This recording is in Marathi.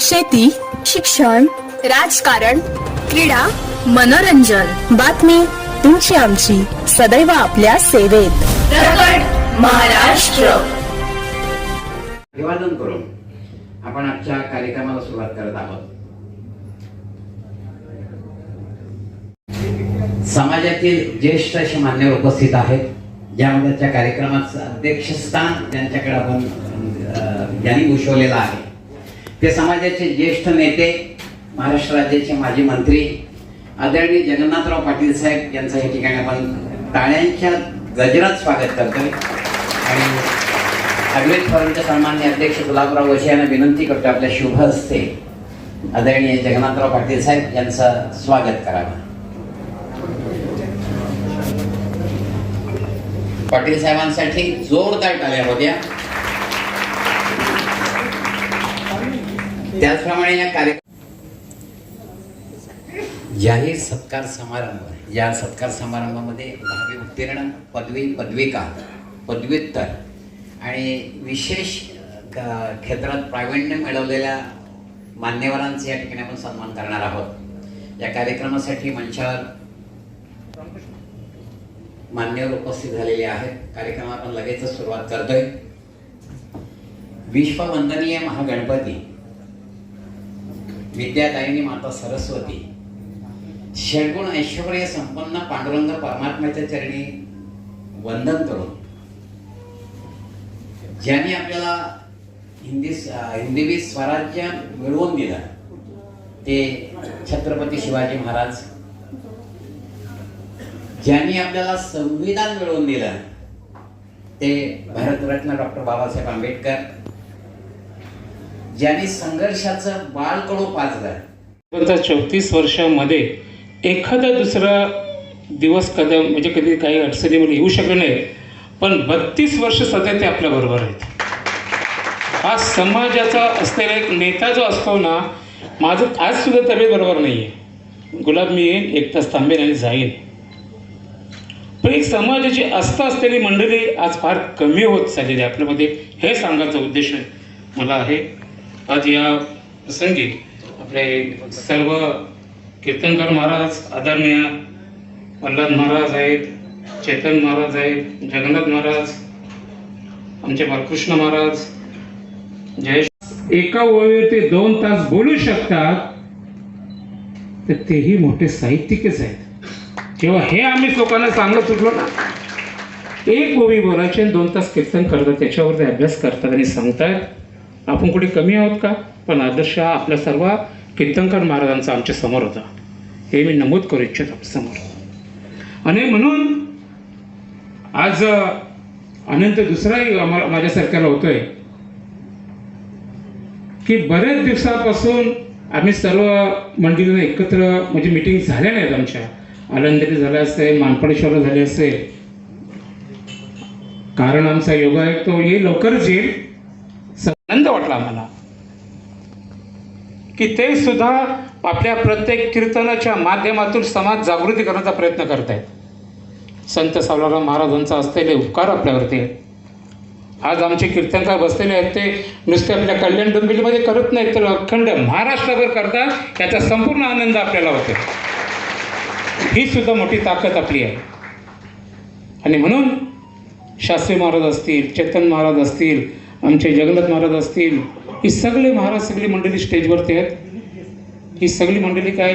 शेती शिक्षण राजकारण क्रीडा मनोरंजन. बातमी तुमची आमची. सदैव आपल्या सेवेत. महाराष्ट्र. अभिवादन करून आपण आजच्या कार्यक्रमाला सुरुवात करत आहोत. समाजातील ज्येष्ठ असे मान्यवर उपस्थित आहेत. ज्यामध्ये आजच्या कार्यक्रमाचं अध्यक्षस्थान ज्यांच्याकडे आपण अं, ज्यांनी भूषवलेलं आहे. ते समाजाचे ज्येष्ठ नेते महाराष्ट्र राज्याचे माजी मंत्री आदरणीय जगन्नाथराव पाटील साहेब यांचं या ठिकाणी आपण टाळ्यांच्या गजरात स्वागत करतोय. आणि अद्वैत फॉरमचे सन्मान्य अध्यक्ष गुलाबराव वशी यांना विनंती करतो आपल्या शुभ हस्ते. आदरणीय जगन्नाथराव पाटील साहेब यांचं स्वागत करावं. पाटील साहेबांसाठी जोरदार टाळ्या होत्या. त्याचप्रमाणे या कार्यक्रम जाहीर सत्कार समारंभ. या सत्कार समारंभामध्ये दहावी उत्तीर्ण पदवी पदविका पदव्युत्तर आणि विशेष क्षेत्रात प्रावीण्य मिळवलेल्या मान्यवरांचे या ठिकाणी आपण सन्मान करणार आहोत. या कार्यक्रमासाठी मंचावर मान्यवर उपस्थित झालेले आहेत. कार्यक्रम आपण लगेचच सुरुवात करतोय. विश्ववंदनीय महागणपती विद्यादायिनी माता सरस्वती षडगुण ऐश्वर्य संपन्न पांडुरंग परमात्म्याच्या चरणी वंदन करून ज्यांनी आपल्याला हिंदी हिंदवी स्वराज्य मिळवून दिलं ते छत्रपती शिवाजी महाराज. ज्यांनी आपल्याला संविधान मिळवून दिलं ते भारतरत्न डॉक्टर बाबासाहेब आंबेडकर ज्यांनी संघर्षाचं बाळकडू पाजलं आता चौतीस वर्षामध्ये एखादा दुसरा दिवस कदम म्हणजे कधी काही अडचणीमध्ये येऊ शकले नाही पण बत्तीस वर्ष सध्या ते आपल्याबरोबर आहेत. हा समाजाचा असलेला एक नेता जो असतो ना माझं आज सुद्धा तब्येत बरोबर नाही आहे गुलाब मी येईन एक तास थांबेन आणि जाईन. पण एक समाजाची आस्था असलेली मंडळी आज फार कमी होत चाललेली आहे. आपल्यामध्ये हे सांगायचा उद्देश मला आहे. आज या प्रसंगी आपले सर्व कीर्तनकार महाराज आदरणीय प्रल्हाद महाराज आहेत चेतन महाराज आहेत जगन्नाथ महाराज आमचे बालकृष्ण महाराज जयेश एका ओळीवरती दोन तास बोलू शकतात तर तेही मोठे साहित्यिकच आहेत. जेव्हा हे आम्ही लोकांना सांगत सुटलो ना एक ओवी बोलायचे आणि दोन तास कीर्तन करतात त्याच्यावरती अभ्यास करतात आणि सांगतात आपण कुठे कमी आहोत का? पण आदर्श हा आपल्या सर्व कीर्तनकर महाराजांचा आमच्यासमोर होता. हे मी नमूद करू इच्छितो समोर. आणि म्हणून आज अनंत आनंद दुसराही आम्हाला माझ्यासारख्याला होतोय. की बऱ्याच दिवसापासून आम्ही सर्व मंडळीनं एकत्र म्हणजे मिटिंग झाल्या नाहीत आमच्या. आनंदरी झाल्या असेल मानपडेश्वरला झाले असेल. कारण आमचा योगा आहे तो ये लवकरच येईल. आनंद वाटला आम्हाला की ते सुद्धा आपल्या प्रत्येक कीर्तनाच्या माध्यमातून समाज जागृती करण्याचा प्रयत्न करत आहेत संत सावलाराम महाराजांचा असलेले उपकार आपल्यावरती आज आमचे कीर्तनकार बसलेले आहेत ते नुसते आपल्या कल्याण डोंबिवलीमध्ये करत नाहीत तर अखंड महाराष्ट्रभर करतात याचा संपूर्ण आनंद आपल्याला होतो ही सुद्धा मोठी ताकद आपली आहे. आणि म्हणून शास्त्री महाराज असतील चेतन महाराज असतील आमचे जगन्नाथ महाराज असतील ही सगळे महाराज सगळी मंडळी स्टेजवरती आहेत. ही सगळी मंडळी काय